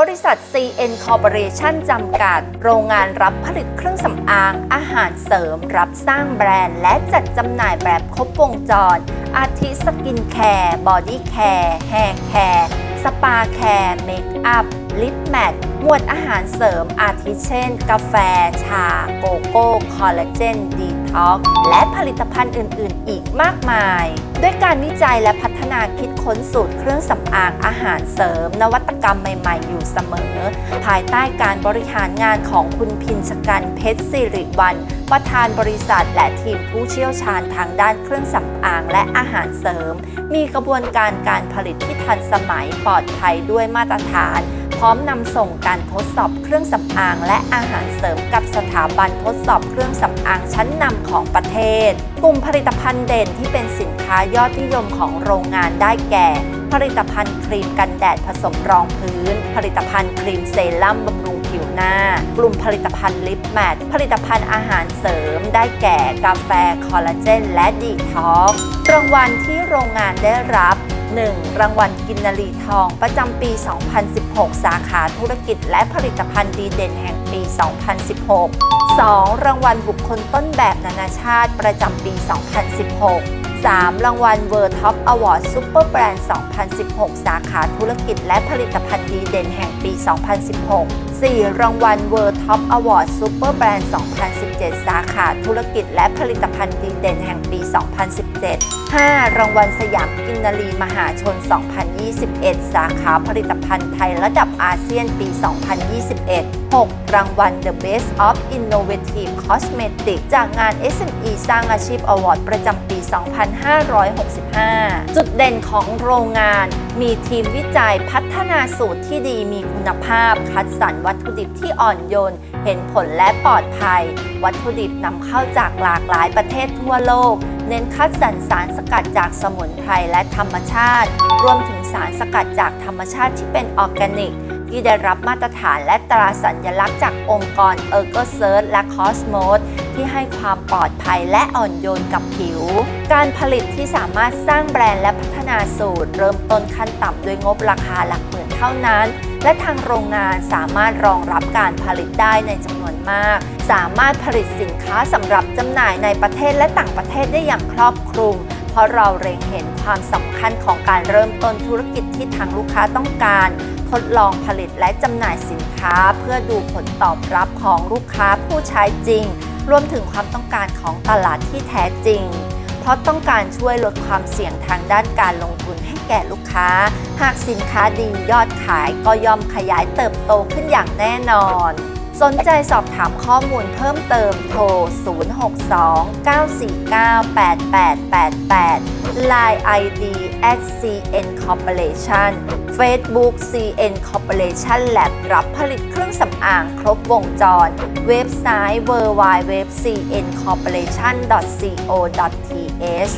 บริษัท CN Corporation จำกัด โรงงานรับผลิตเครื่องสำอาง อาหารเสริม รับสร้างแบรนด์ และจัดจำหน่ายแบบครบวงจร อาทิสกินแคร์ บอดี้แคร์ แฮร์แคร์ สปาแคร์ เมคอัพ ลิปแมทหมวดอาหารเสริม อาทิเช่น กาแฟ ชา โกโก้ คอลลาเจนดี ท็อกและผลิตภัณฑ์อื่น ๆ อีกมากมาย ด้วยการวิจัยและพัฒนาคิดค้นสูตรเครื่องสำอางอาหารเสริม นวัตกรรมใหม่ ๆ อยู่เสมอ ภายใต้การบริหารงานของคุณพินชกันเพชรสิริวัลประธานบริษัทและทีมผู้เชี่ยวชาญทางด้านเครื่องสำอางและอาหารเสริม มีกระบวนการการผลิตที่ทันสมัยปลอดภัยด้วยมาตรฐาน พร้อมนำส่งการทดสอบเครื่องสำอางและอาหารเสริมกับสถาบันทดสอบเครื่องสำอางชั้นนำของประเทศ กลุ่มผลิตภัณฑ์เด่นที่เป็นสินค้ายอดนิยมของโรงงานได้แก่ ผลิตภัณฑ์ครีมกันแดดผสมรองพื้น ผลิตภัณฑ์ครีมเซรั่มบำรุงผิวหน้า กลุ่มผลิตภัณฑ์ลิปแมทผลิตภัณฑ์อาหารเสริม ได้แก่กาแฟคอลลาเจน และดีท็อกซ์รางวัลที่โรงงานได้รับ 1. รางวัลกินนารีทอง ประจำปี 2016 สาขาธุรกิจและผลิตภัณฑ์ดีเด่นแห่งปี 2016 2. รางวัลบุคคลต้นแบบนานาชาติประจำปี 2016 3. รางวัล World Top Award Super Brand 2016 สาขาธุรกิจและผลิตภัณฑ์ดีเด่นแห่งปี 2016 4. รางวัล World Top Award Super Brand 2017 สาขาธุรกิจและผลิตภัณฑ์ดีเด่นแห่งปี 2017 5. รางวัลสยามกินนารีมหาชน 2021 สาขาผลิตภัณฑ์ไทยระดับอาเซียนปี 2021 6. รางวัล The Best of Innovative Cosmetic จากงาน SME สร้างอาชีพ Award ประจำปี 2 2565 จุดเด่นของโรงงาน มีทีมวิจัยพัฒนาสูตรที่ดีมีคุณภาพ คัดสรรวัตถุดิบที่อ่อนโยน เห็นผลและปลอดภัย วัตถุดิบนำเข้าจากหลากหลายประเทศทั่วโลก เน้นคัดสรรสารสกัดจากสมุนไพรและธรรมชาติ รวมถึงสารสกัดจากธรรมชาติที่เป็นออร์แกนิก ที่ได้รับมาตรฐานและตราสัญลักษณ์จากองค์กรเออร์โกเซิร์และคอสโมสที่ให้ความปลอดภัยและอ่อนโยนกับผิว การผลิตที่สามารถสร้างแบรนด์และพัฒนาสูตร เริ่มต้นขั้นต่ำด้วยงบราคาหลักหมื่นเท่านั้น และทางโรงงานสามารถรองรับการผลิตได้ในจำนวนมาก สามารถผลิตสินค้าสำหรับจำหน่ายในประเทศและต่างประเทศได้อย่างครอบคลุม เพราะเราเร็งเห็นความสำคัญของการเริ่มต้นธุรกิจที่ทางลูกค้าต้องการ ทดลองผลิตและจำหน่ายสินค้า เพื่อดูผลตอบรับของลูกค้าผู้ใช้จริง รวมถึงความต้องการของตลาดที่แท้จริง เพราะต้องการช่วยลดความเสี่ยงทางด้านการลงทุนให้แก่ลูกค้า หากสินค้าดียอดขายก็ย่อมขยายเติบโตขึ้นอย่างแน่นอน สนใจสอบถามข้อมูลเพิ่มเติมโทร 062-949-8888 Line ID at CN Corporation Facebook CN Corporation Lab รับผลิตเครื่องสำอางครบวงจร เว็บไซต์ www.cncorporation.co.th